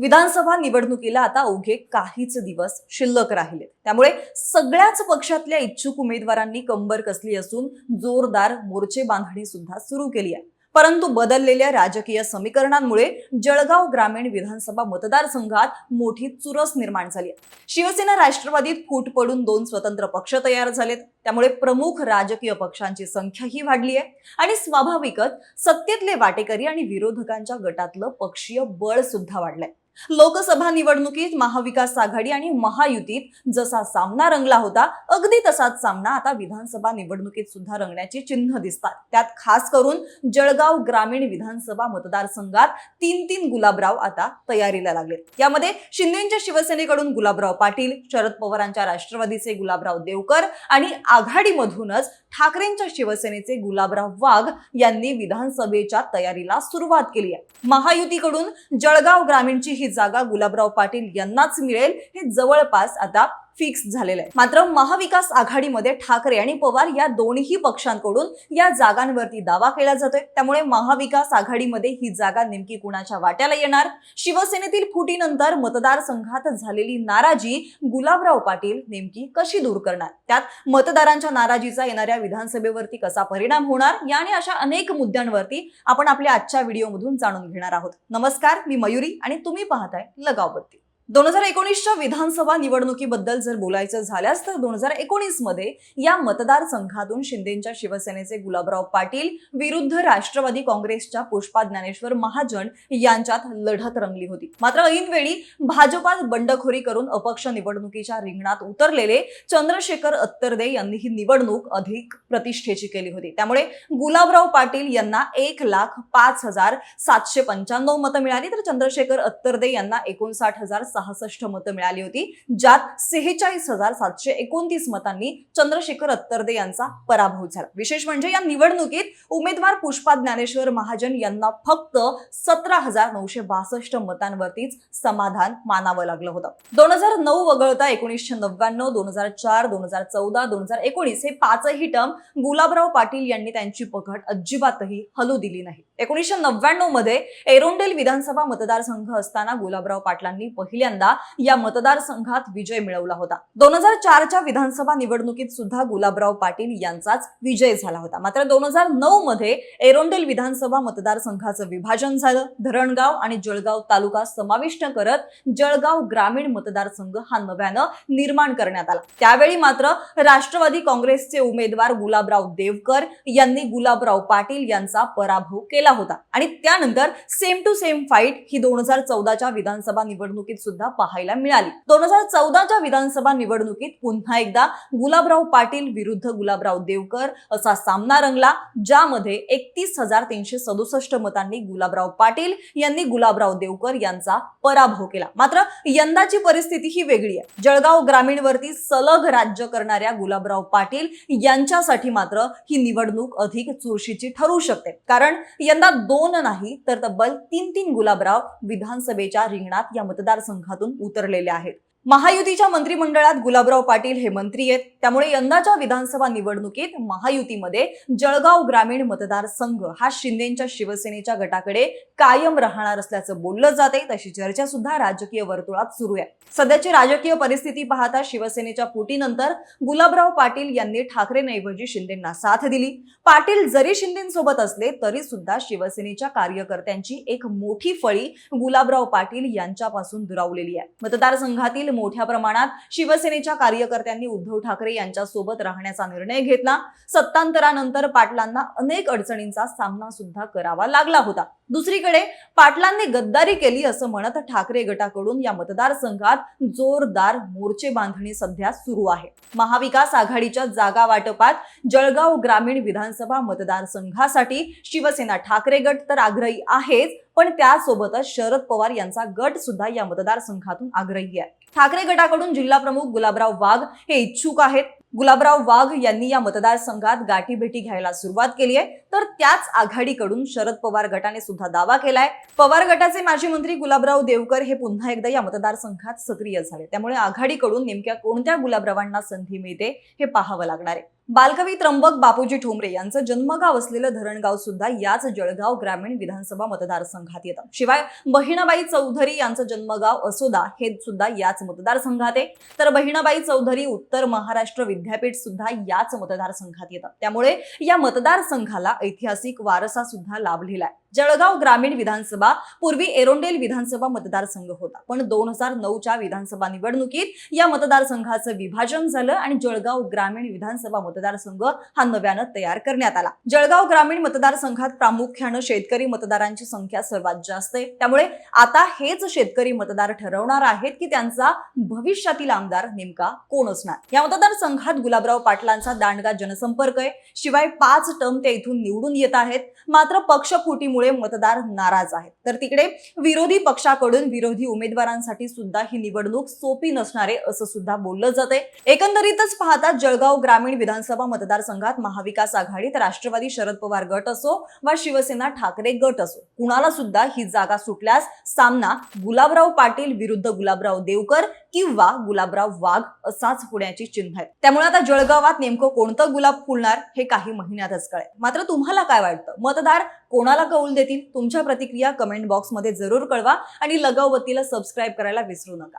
विधानसभा निवडणुकीला आता अवघे काहीच दिवस शिल्लक राहिले. त्यामुळे सगळ्याच पक्षातल्या इच्छुक उमेदवारांनी कंबर कसली असून जोरदार मोर्चे बांधणी सुद्धा सुरू केली आहे. परंतु बदललेल्या राजकीय समीकरणांमुळे जळगाव ग्रामीण विधानसभा मतदारसंघात मोठी चुरस निर्माण झाली आहे. शिवसेना राष्ट्रवादीत फूट पडून दोन स्वतंत्र पक्ष तयार झालेत. त्यामुळे प्रमुख राजकीय पक्षांची संख्याही वाढली आहे. आणि स्वाभाविकच सत्तेतले वाटेकरी आणि विरोधकांच्या गटातलं पक्षीय बळ सुद्धा वाढलंय. लोकसभा निवडणुकीत महाविकास आघाडी आणि महायुतीत जसा सामना रंगला होता अगदी तसाच सामना आता विधानसभा निवडणुकीत सुद्धा रंगण्याची चिन्ह दिसतात. त्यात खास करून जळगाव ग्रामीण विधानसभा मतदारसंघात तीन तीन गुलाबराव आता तयारीला लागलेत यामध्ये शिंदेच्या शिवसेनेकडून गुलाबराव पाटील शरद पवारांच्या राष्ट्रवादीचे गुलाबराव देवकर आणि आघाडीमधूनच ठाकरेंच्या शिवसेनेचे गुलाबराव वाघ यांनी विधानसभेच्या तयारीला सुरुवात केली आहे. महायुतीकडून जळगाव ग्रामीणची ही जागा गुलाबराव पाटील यांनाच मिळेल. हे जवळपास आता फिक्स झालेलं आहे. मात्र महाविकास आघाडीमध्ये ठाकरे आणि पवार या दोन्ही पक्षांकडून या जागांवरती दावा केला जातोय. त्यामुळे महाविकास आघाडीमध्ये ही जागा नेमकी कुणाच्या वाट्याला येणार? शिवसेनेतील फुटीनंतर मतदारसंघात झालेली नाराजी गुलाबराव पाटील नेमकी कशी दूर करणार? त्यात मतदारांच्या नाराजीचा येणाऱ्या विधानसभेवरती कसा परिणाम होणार? या आणि अशा अनेक मुद्द्यांवरती आपण आपल्या आजच्या व्हिडिओमधून जाणून घेणार आहोत. नमस्कार मी मयुरी आणि तुम्ही पाहताय लगावबत्ती. दोन हजार एकोणीसच्या विधानसभा निवडणुकीबद्दल जर बोलायचं झाल्यास तर दोन हजार एकोणीसमध्ये या मतदारसंघातून शिंदेच्या शिवसेनेचे गुलाबराव पाटील विरुद्ध राष्ट्रवादी काँग्रेसच्या पुष्पा ज्ञानेश्वर महाजन यांच्यात लढत रंगली होती. मात्र ऐनवेळी भाजपात बंडखोरी करून अपक्ष निवडणुकीच्या रिंगणात उतरलेले चंद्रशेखर अत्तरदे यांनी ही निवडणूक अधिक प्रतिष्ठेची केली होती. त्यामुळे गुलाबराव पाटील यांना एक लाख पाच हजार सातशे पंच्याण्णव मतं मिळाली तर चंद्रशेखर अत्तरदे यांना एकोणसाठ हजार सहासष्ट मतं मिळाली होती ज्यात सेहेचाळीस हजार सातशे एकोणतीस मतांनी चंद्रशेखर अत्तरदे यांचा पराभव झाला. विशेष म्हणजे या निवडणुकीत उमेदवार पुष्पा ज्ञानेश्वर महाजन यांना फक्त सतरा हजार नऊशे बासष्ट मतांवरतीच समाधान मानावं लागलं होतं. दोन हजार नऊ वगळता एकोणीसशे नव्याण्णव दोन हजार चार दोन हजार चौदा दोन हजार एकोणीस हे पाचही टर्म गुलाबराव पाटील यांनी त्यांची पकड अजिबातही हलू दिली नाही. एकोणीसशे नव्याण्णवमध्ये एरोंडेल विधानसभा मतदारसंघ असताना गुलाबराव पाटलांनी पहिल्यांदा या मतदारसंघात विजय मिळवला होता. दोन हजार चारच्या विधानसभा निवडणुकीत सुद्धा गुलाबराव पाटील यांचाच विजय झाला होता. मात्र दोन हजार नऊ मध्ये एरोंडेल विधानसभा मतदारसंघाचं विभाजन झालं. धरणगाव आणि जळगाव तालुका समाविष्ट करत जळगाव ग्रामीण मतदारसंघ हा नव्यानं निर्माण करण्यात आला. त्यावेळी मात्र राष्ट्रवादी काँग्रेसचे उमेदवार गुलाबराव देवकर यांनी गुलाबराव पाटील यांचा पराभव केला. केला होता. आणि त्यानंतर सेम टू सेम फाईट ही दोन हजार चौदाच्या विधानसभा निवडणुकीत सुद्धा पाहायला मिळाली. दोन हजार चौदाच्या विधानसभा निवडणुकीत पुन्हा एकदा गुलाबराव पाटील विरुद्ध गुलाबराव देवकर असा सामना रंगला ज्यामध्ये एकतीस हजार तीनशे सदुसष्ट मतांनी गुलाबराव पाटील यांनी गुलाबराव देवकर यांचा पराभव केला. मात्र यंदाची परिस्थिती ही वेगळी आहे. जळगाव ग्रामीणवरती सलग राज्य करणाऱ्या गुलाबराव पाटील यांच्यासाठी मात्र ही निवडणूक अधिक चुरशीची ठरू शकते. कारण यंदा दोन नाही तर तब्बल तीन तीन गुलाबराव विधानसभेच्या रिंगणात या मतदारसंघातून उतरलेले आहेत. महायुतीच्या मंत्रिमंडळात गुलाबराव पाटील हे मंत्री आहेत. त्यामुळे यंदाच्या विधानसभा निवडणुकीत महायुतीमध्ये जळगाव ग्रामीण मतदारसंघ हा शिंदेच्या शिवसेनेच्या गटाकडे कायम राहणार असल्याचं बोललं जाते तशी चर्चा सुद्धा राजकीय वर्तुळात सुरू आहे. सध्याची राजकीय परिस्थिती पाहता शिवसेनेच्या फुटीनंतर गुलाबराव पाटील यांनी ठाकरेंऐवजी शिंदेना साथ दिली. पाटील जरी शिंदेसोबत असले तरी सुद्धा शिवसेनेच्या कार्यकर्त्यांची एक मोठी फळी गुलाबराव पाटील यांच्यापासून दुरावलेली आहे. मतदारसंघातील मोठ्या प्रमाणात शिवसेनेच्या कार्यकर्त्यांनी उद्धव ठाकरे यांच्या सोबत राहण्याचा निर्णय घेतला. सत्तांतरानंतर पाटलांना अनेक अडचणींचा सामना सुद्धा करावा लागला होता. दुसरीकडे पाटलांनी गद्दारी केली असं म्हणत ठाकरे गटाकडून या मतदारसंघात जोरदार मोर्चे बांधणी सध्या सुरू आहे. महाविकास आघाडीच्या जागा वाटपात जळगाव ग्रामीण विधानसभा मतदारसंघासाठी शिवसेना ठाकरे गट तर आग्रही आहेच पण त्यासोबतच शरद पवार यांचा गट सुद्धा या मतदारसंघातून आग्रही आहे. ठाकरे गटाकडून जिल्हा प्रमुख गुलाबराव वाघ हे इच्छुक आहेत. गुलाबराव वाघ यांनी या मतदारसंघात गाठीभेटी घ्यायला सुरुवात केली आहे. तर त्याच आघाडीकडून शरद पवार गटाने सुद्धा दावा केलाय. पवार गटाचे माजी मंत्री गुलाबराव देवकर हे पुन्हा एकदा या मतदारसंघात सक्रिय झाले. त्यामुळे आघाडीकडून नेमक्या कोणत्या गुलाबरावांना संधी मिळते हे पाहावं लागणार आहे. बालकवी त्र्यंबक बापूजी ठोंबरे यांचं जन्मगाव असलेलं धरणगाव सुद्धा याच जळगाव ग्रामीण विधानसभा मतदारसंघात येतं. शिवाय बहिणाबाई चौधरी यांचं जन्मगाव असोदा हे सुद्धा याच मतदारसंघात आहे. तर बहिणाबाई चौधरी उत्तर महाराष्ट्र विद्यापीठ सुद्धा याच मतदारसंघात येतं. त्यामुळे या मतदारसंघाला ऐतिहासिक वारसा सुद्धा लाभलेला आहे. जळगाव ग्रामीण विधानसभा पूर्वी एरोंडेल विधानसभा मतदारसंघ होता. पण दोन हजार नऊच्या विधानसभा निवडणुकीत या मतदारसंघाचं विभाजन झालं आणि जळगाव ग्रामीण विधानसभा मतदारसंघ हा नव्यानं तयार करण्यात आला. जळगाव ग्रामीण मतदारसंघात प्रामुख्यानं शेतकरी मतदारांची संख्या सर्वात जास्त आहे. त्यामुळे आता हेच शेतकरी मतदार ठरवणार आहेत की त्यांचा भविष्यातील आमदार नेमका कोण असणार. या मतदारसंघात गुलाबराव पाटलांचा दांडगा जनसंपर्क आहे. शिवाय पाच टर्म ते इथून निवडून येत आहेत. मात्र पक्षफुटीमुळे मतदार नाराज आहेत. तर तिकडे विरोधी पक्षाकडून विरोधी उमेदवारांसाठी सुद्धा ही निवडणूक सोपी नसणारे असं सुद्धा बोललं जाते एकंदरीतच पाहता जळगाव ग्रामीण विधानसभा मतदारसंघात महाविकास आघाडीत राष्ट्रवादी शरद पवार गट असो वा शिवसेना ठाकरे गट असो कुणाला सुद्धा ही जागा सुटल्यास सामना गुलाबराव पाटील विरुद्ध गुलाबराव देवकर किंवा गुलाबराव वाघ असाच होण्याची चिन्ह आहेत. त्यामुळे आता जळगावात नेमकं कोणतं गुलाब फुलणार हे काही महिन्यातच कळेल. मात्र तुम्हाला काय वाटतं? मतदार कोणाला कौल देतील? तुमच्या प्रतिक्रिया कमेंट बॉक्समध्ये जरूर कळवा आणि लगावबत्तीला सबस्क्राईब करायला विसरू नका.